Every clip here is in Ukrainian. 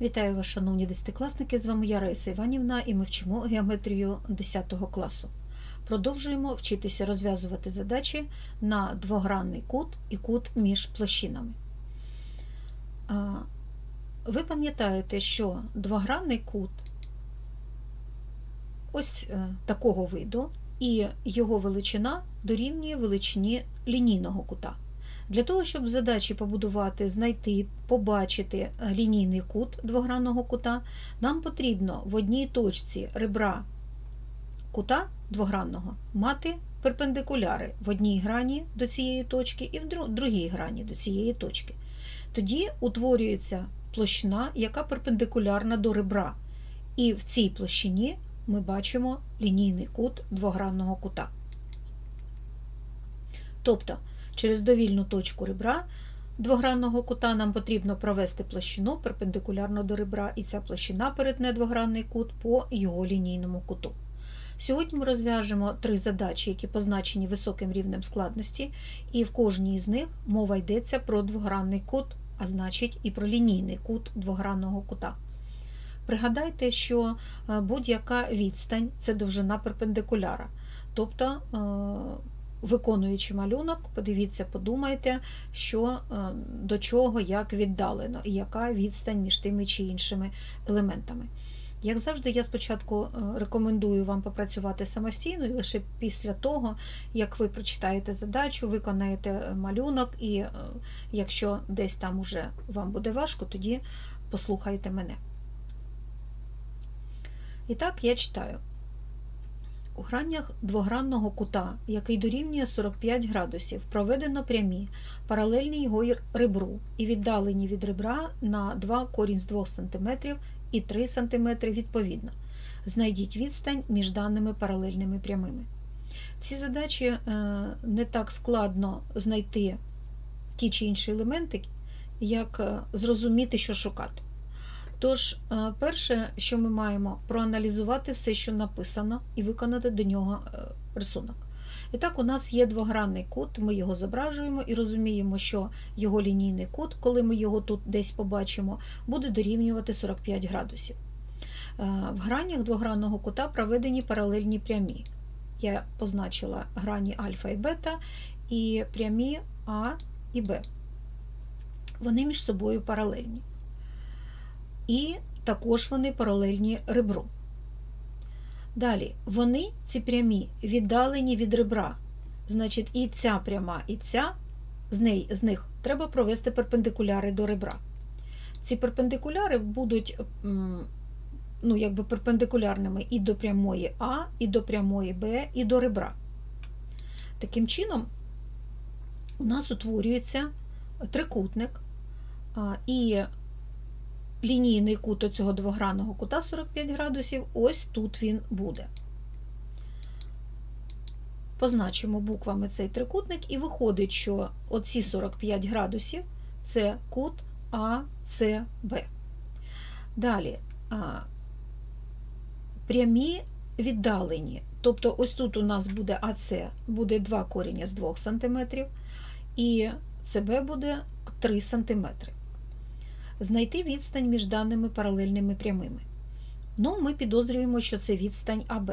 Вітаю вас, шановні десятикласники! З вами я Раїса Іванівна і ми вчимо геометрію 10 класу. Продовжуємо вчитися розв'язувати задачі на двогранний кут і кут між площинами. Ви пам'ятаєте, що двогранний кут ось е, такого виду, і його величина дорівнює величині лінійного кута. Для того, щоб задачі побудувати, знайти, побачити е, лінійний кут двогранного кута, нам потрібно в одній точці ребра кута двогранного мати перпендикуляри в одній грані до цієї точки і в другій грані до цієї точки. Тоді утворюється площина, яка перпендикулярна до ребра. І в цій площині ми бачимо лінійний кут двогранного кута. Тобто, через довільну точку ребра двогранного кута нам потрібно провести площину перпендикулярно до ребра, і ця площина перетне двогранний кут по його лінійному куту. Сьогодні ми розв'яжемо три задачі, які позначені високим рівнем складності, і в кожній з них мова йдеться про двогранний кут, а значить і про лінійний кут двогранного кута. Пригадайте, що е, будь-яка відстань це довжина перпендикуляра. Тобто, е, виконуючи малюнок, подивіться, подумайте, що е, до чого як віддалено і яка відстань між тими чи іншими елементами. Як завжди, я спочатку е, рекомендую вам попрацювати самостійно, і лише після того, як ви прочитаєте задачу, виконаєте малюнок, і е, якщо десь там уже вам буде важко, тоді послухайте мене. І так, я читаю. У гранях двогранного кута, який дорівнює 45 градусів, проведено прямі, паралельні його ребру і віддалені від ребра на 2 корінь з 2 см і 3 см відповідно. Знайдіть відстань між даними паралельними прямими. Ці задачі е, не так складно знайти ті чи інші елементи, як е, зрозуміти, що шукати. Тож, е, перше, що ми маємо, проаналізувати все, що написано, і виконати до нього е, рисунок. І так, у нас є двогранний кут, ми його зображуємо і розуміємо, що його лінійний кут, коли ми його тут десь побачимо, буде дорівнювати 45 градусів. Е, В гранях двогранного кута проведені паралельні прямі. Я позначила грані альфа і бета і прямі А і Б. Вони між собою паралельні. І також вони паралельні ребру. Далі, вони, ці прямі, віддалені від ребра. Значить, і ця пряма, і ця, з, неї, з них треба провести перпендикуляри до ребра. Ці перпендикуляри будуть ну, якби перпендикулярними і до прямої А, і до прямої Б, і до ребра. Таким чином, у нас утворюється трикутник, і лінійний кут цього двогранного кута 45 градусів, ось тут він буде. Позначимо буквами цей трикутник, і виходить, що оці 45 градусів це кут АЦБ. Далі прямі віддалені. Тобто, ось тут у нас буде АЦ, буде 2 коріння з 2 см, і ЦБ буде 3 см. Знайти відстань між даними паралельними прямими. Ну, ми підозрюємо, що це відстань АБ.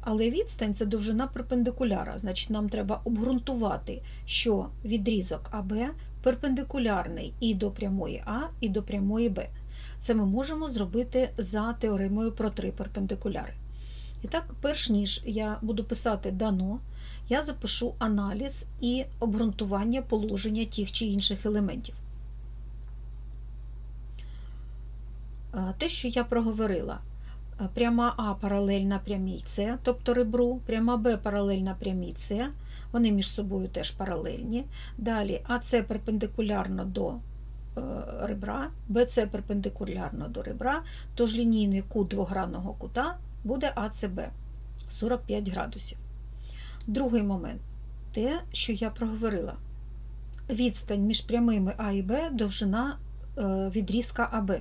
Але відстань це довжина перпендикуляра, значить, нам треба обґрунтувати, що відрізок АБ перпендикулярний і до прямої А, і до прямої Б. Це ми можемо зробити за теоремою про три перпендикуляри. І так, перш ніж я буду писати дано, я запишу аналіз і обґрунтування положення тих чи інших елементів. Те, що я проговорила, е, пряма А паралельна прямій тобто ребру, пряма Б паралельна прямій вони між собою теж паралельні. Далі АС перпендикулярно до е, ребра, БЦ перпендикулярно до ребра, тож лінійний кут двогранного кута буде АЦБ 45 градусів. Другий момент те, що я проговорила. Відстань між прямими А і Б довжина е, відрізка АБ.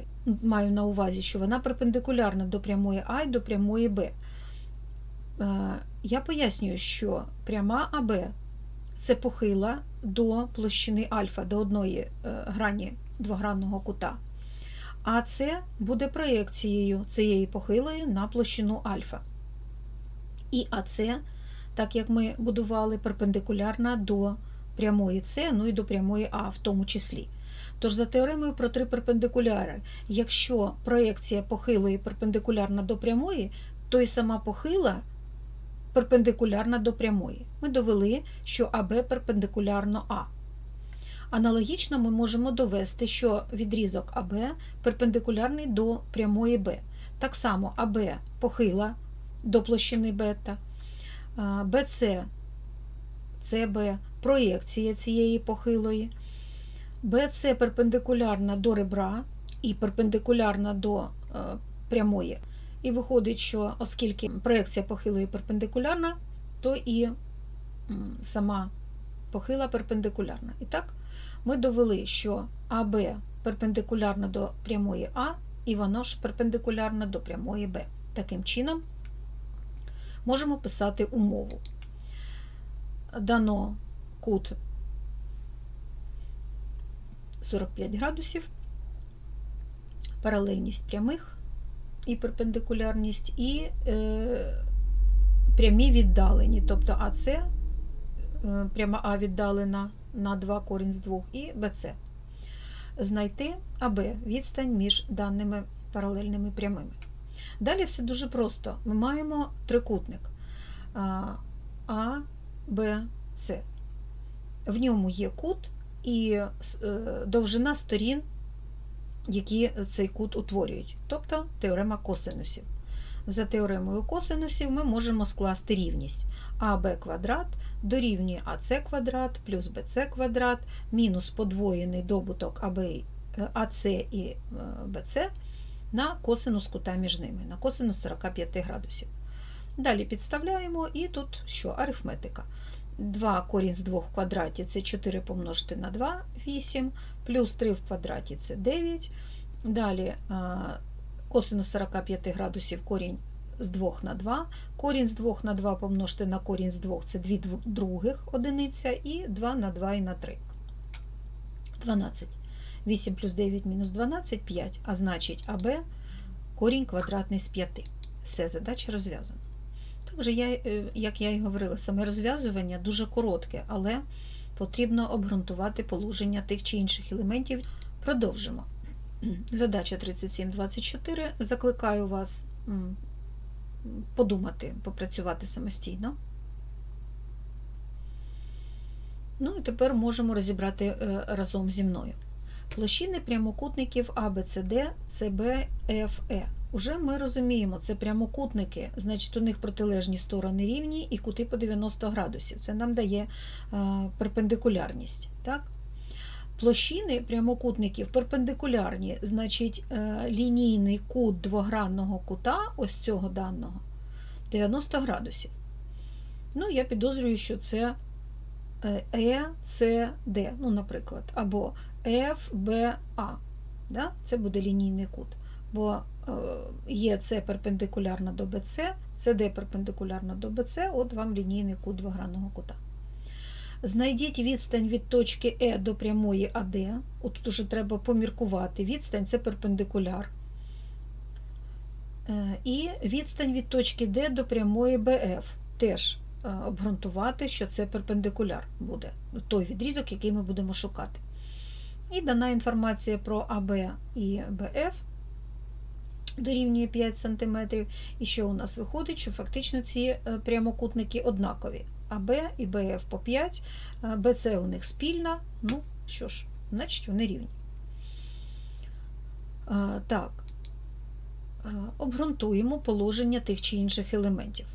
Маю на увазі, що вона перпендикулярна до прямої А і до прямої Б. Е, Я пояснюю, що пряма АБ це похила до площини альфа, до одної е, грані двогранного кута. А це буде проєкцією цієї похилої на площину альфа. І АЦ, так як ми будували, перпендикулярна до прямої С, ну і до прямої А в тому числі. Тож за теоремою про три перпендикуляри, якщо проєкція похилої перпендикулярна до прямої, то і сама похила перпендикулярна до прямої. Ми довели, що АБ перпендикулярно А. Аналогічно ми можемо довести, що відрізок АБ перпендикулярний до прямої Б. Так само АБ похила до площини бета, БЦ ЦБ проєкція цієї похилої, БЦ перпендикулярна до ребра і перпендикулярна до е, прямої. І виходить, що оскільки проєкція похилої перпендикулярна, то і сама похила перпендикулярна. І так, ми довели, що АБ перпендикулярна до прямої А, і воно ж перпендикулярна до прямої Б. Таким чином, можемо писати умову. Дано кут 45 градусів, паралельність прямих і перпендикулярність, і е, прямі віддалені, тобто АЦ, е, пряма А віддалена на 2 корінь з 2 і БЦ. Знайти АБ відстань між даними паралельними прямими. Далі все дуже просто. Ми маємо трикутник А, Б, С. В ньому є кут і е, довжина сторін, які цей кут утворюють, тобто теорема косинусів. За теоремою косинусів ми можемо скласти рівність АБ квадрат дорівнює АС квадрат плюс БЦ квадрат мінус подвоєний добуток АС і БЦ на косинус кута між ними, на косинус 45 градусів. Далі підставляємо і тут що? Арифметика. 2 корінь з 2 в квадраті це 4 помножити на 2, 8, плюс 3 в квадраті це 9. Далі косинус 45 градусів корінь з 2 на 2. Корінь з 2 на 2 помножити на корінь з 2 це 2 других одиниця, і 2 на 2 і на 3. 12. 8 плюс 9 мінус 12 5, а значить АБ корінь квадратний з 5. Все, задача розв'язана. Також, я, як я і говорила, саме розв'язування дуже коротке, але потрібно обґрунтувати положення тих чи інших елементів. Продовжимо. Задача 3724. Закликаю вас подумати, попрацювати самостійно. Ну і тепер можемо розібрати е, разом зі мною. Площини прямокутників ABCD, CB, FE. Уже ми розуміємо, це прямокутники, значить, у них протилежні сторони рівні і кути по 90 градусів. Це нам дає е, перпендикулярність. Так? Площини прямокутників перпендикулярні, значить, е, лінійний кут двогранного кута, ось цього даного, 90 градусів. Ну, я підозрюю, що це ECD, ну, наприклад, або FBA. Да? Це буде лінійний кут. Бо є С перпендикулярна до БЦ, СД перпендикулярна до БЦ, от вам лінійний кут двогранного кута. Знайдіть відстань від точки Е до прямої АД. От тут уже треба поміркувати. Відстань це перпендикуляр. Е, І відстань від точки Д до прямої БФ. Теж е, обґрунтувати, що це перпендикуляр буде той відрізок, який ми будемо шукати. І дана інформація про АБ і БФ дорівнює 5 см. І що у нас виходить, що фактично ці прямокутники однакові. АБ і БФ по 5, БЦ у них спільна. Ну, що ж, значить, вони рівні. Так, обґрунтуємо положення тих чи інших елементів.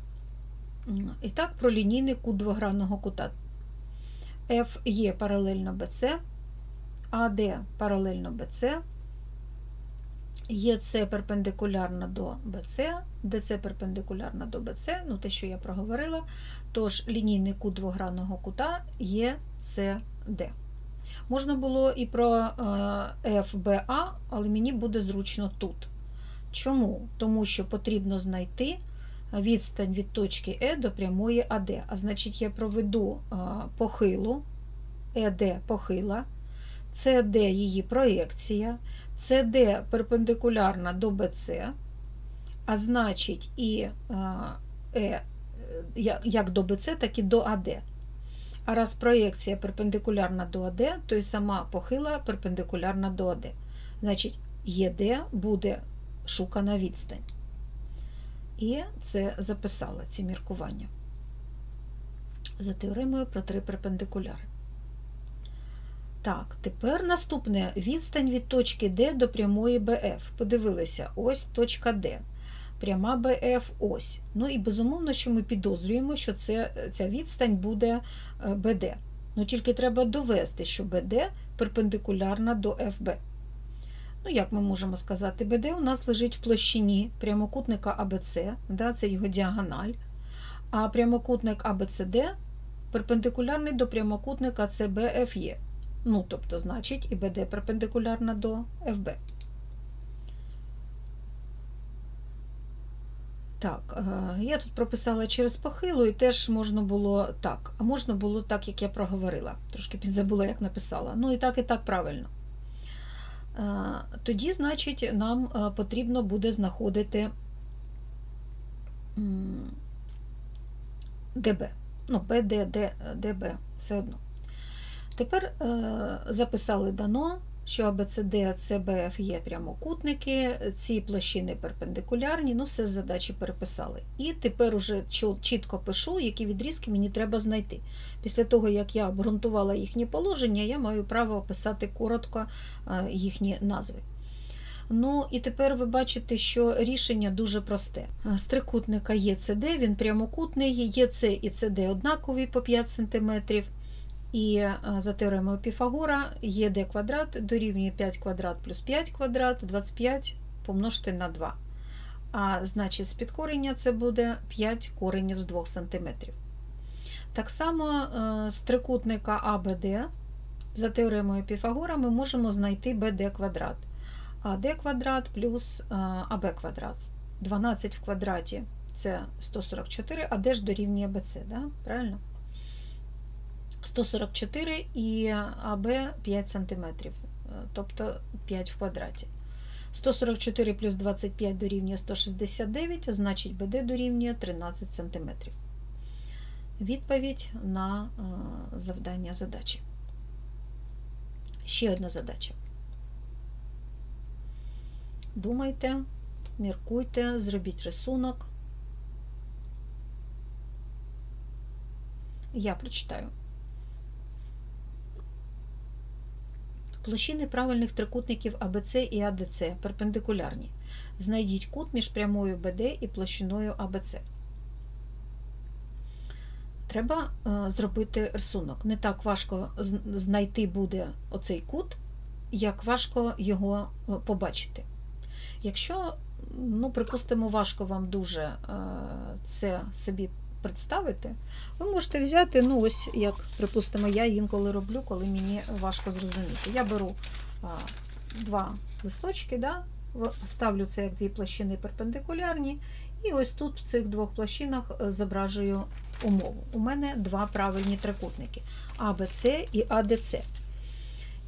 І так, про лінійний кут двогранного кута. F є паралельно BC, AD паралельно BC, ЄЦ перпендикулярна до БЦ, ДЦ перпендикулярна до БЦ, ну те, що я проговорила, тож лінійний кут двогранного кута є СД. Можна було і про ФБА, але мені буде зручно тут. Чому? Тому що потрібно знайти відстань від точки Е до прямої АД. А значить, я проведу похилу, ЕД похила, CD її проєкція, CD перпендикулярна до BC, а значить і е, як як до BC, так і до AD. А раз проєкція перпендикулярна до АД, то і сама похила перпендикулярна до АД. Значить, ЄД буде шукана відстань. І це записала ці міркування за теоремою про три перпендикуляри. Так, тепер наступне відстань від точки D до прямої BF. Подивилися, ось точка D. Пряма BF ось. Ну і безумовно, що ми підозрюємо, що це, ця відстань буде BD. Ну тільки треба довести, що BD перпендикулярна до FB. Ну, як ми можемо сказати, BD у нас лежить в площині прямокутника ABC, да, це його діагональ. А прямокутник ABCD перпендикулярний до прямокутника CBFE. Ну, тобто, значить, і BD перпендикулярна до FB. Так, я тут прописала через похилу, і теж можна було так. А можна було так, як я проговорила. Трошки підзабула, як написала. Ну, і так, і так правильно. Тоді, значить, нам потрібно буде знаходити ДБ. Ну, БД, ДБ, все одно. Тепер записали дано що АБЦД, ЦБФ є прямокутники, ці площини перпендикулярні, ну все з задачі переписали. І тепер уже чітко пишу, які відрізки мені треба знайти. Після того, як я обґрунтувала їхні положення, я маю право описати коротко їхні назви. Ну і тепер ви бачите, що рішення дуже просте. З трикутника ЄЦД, він прямокутний, ЄЦ і ЦД однакові по 5 см. І е, за теоремою Піфагора є d квадрат дорівнює 5 квадрат плюс 5 квадрат, 25 помножити на 2. А значить, з підкорення це буде 5 коренів з 2 см. Так само е, з трикутника АБД за теоремою Піфагора ми можемо знайти BD квадрат. АД квадрат плюс е, АБ квадрат. 12 в квадраті це 144, а Д ж дорівнює БЦ, да? правильно? 144 і АБ 5 см, тобто 5 в квадраті. 144 плюс 25 дорівнює 169, а значить БД дорівнює 13 см. Відповідь на е, завдання задачі. Ще одна задача. Думайте, міркуйте, зробіть рисунок. Я прочитаю. Площини правильних трикутників АБЦ і АДЦ перпендикулярні. Знайдіть кут між прямою БД і площиною АБЦ. Треба е, зробити рисунок. Не так важко знайти буде оцей кут, як важко його е, побачити. Якщо, ну, припустимо, важко вам дуже е, це собі представити, ви можете взяти, ну ось, як, припустимо, я інколи роблю, коли мені важко зрозуміти. Я беру а, два листочки, да, ставлю це як дві площини перпендикулярні, і ось тут в цих двох площинах е, зображую умову. У мене два правильні трикутники АБЦ і АДЦ.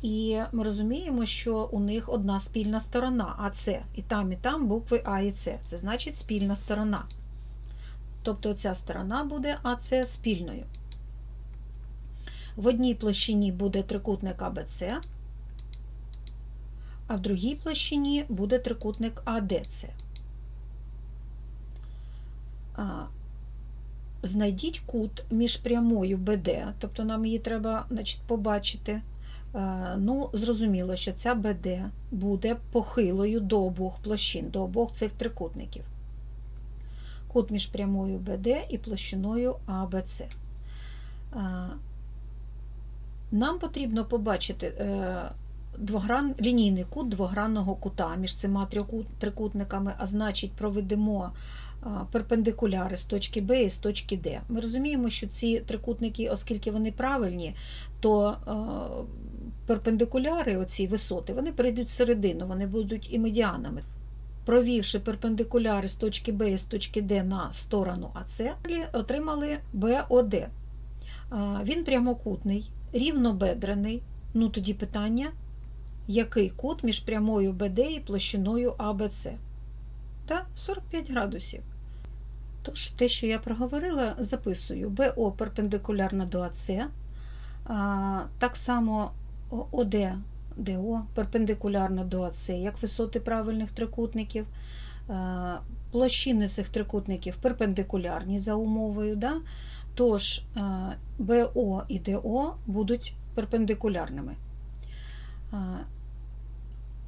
І ми розуміємо, що у них одна спільна сторона АЦ, і там, і там букви А і С. Це значить спільна сторона. Тобто ця сторона буде АС спільною. В одній площині буде трикутник АБЦ, а в другій площині буде трикутник АДЦ. Знайдіть кут між прямою БД, тобто нам її треба значить, побачити. Ну, Зрозуміло, що ця БД буде похилою до обох площин, до обох цих трикутників кут між прямою БД і площиною АБЦ. Нам потрібно побачити е, двогран, лінійний кут двогранного кута між цими трикутниками, а значить, проведемо перпендикуляри з точки Б і з точки Д. Ми розуміємо, що ці трикутники, оскільки вони правильні, то перпендикуляри, оці висоти, вони перейдуть середину, вони будуть і медіанами провівши перпендикуляри з точки Б і з точки Д на сторону АС, отримали БОД. Він прямокутний, рівнобедрений, Ну тоді питання, який кут між прямою БД і площиною АБЦ? Та 45 градусів. Тож, те, що я проговорила, записую БО перпендикулярно до АЦ, а, так само ОД, ДО перпендикулярно до АЦ, як висоти правильних трикутників. Площини цих трикутників перпендикулярні за умовою. Да? Тож БО і ДО будуть перпендикулярними.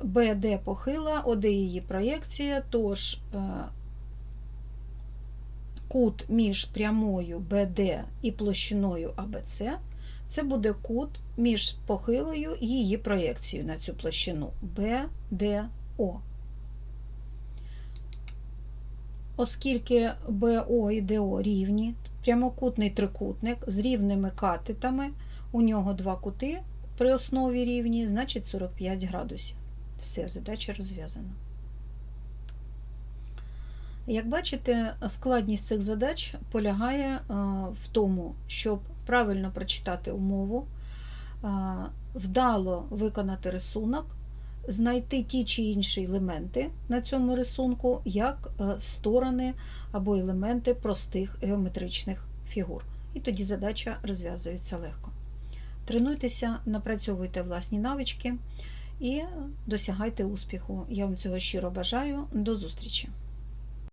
БД похила, ОД її проєкція, тож е, кут між прямою БД і площиною АБЦ це буде кут між похилою і її проєкцією на цю площину БДО. Оскільки БО і ДО рівні, прямокутний трикутник з рівними катетами, у нього два кути при основі рівні, значить 45 градусів. Все, задача розв'язана. Як бачите, складність цих задач полягає е, в тому, щоб правильно прочитати умову, вдало виконати рисунок, знайти ті чи інші елементи на цьому рисунку, як е, сторони або елементи простих геометричних фігур. І тоді задача розв'язується легко. Тренуйтеся, напрацьовуйте власні навички і досягайте успіху. Я вам цього щиро бажаю. До зустрічі!